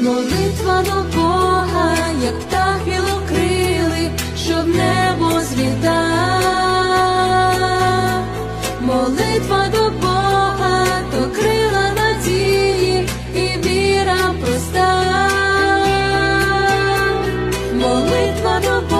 молитва до Бога, як птах білокрилий, щоб небо звіта, Молитва до Бога, то крила надії і віра проста. Молитва до Бога,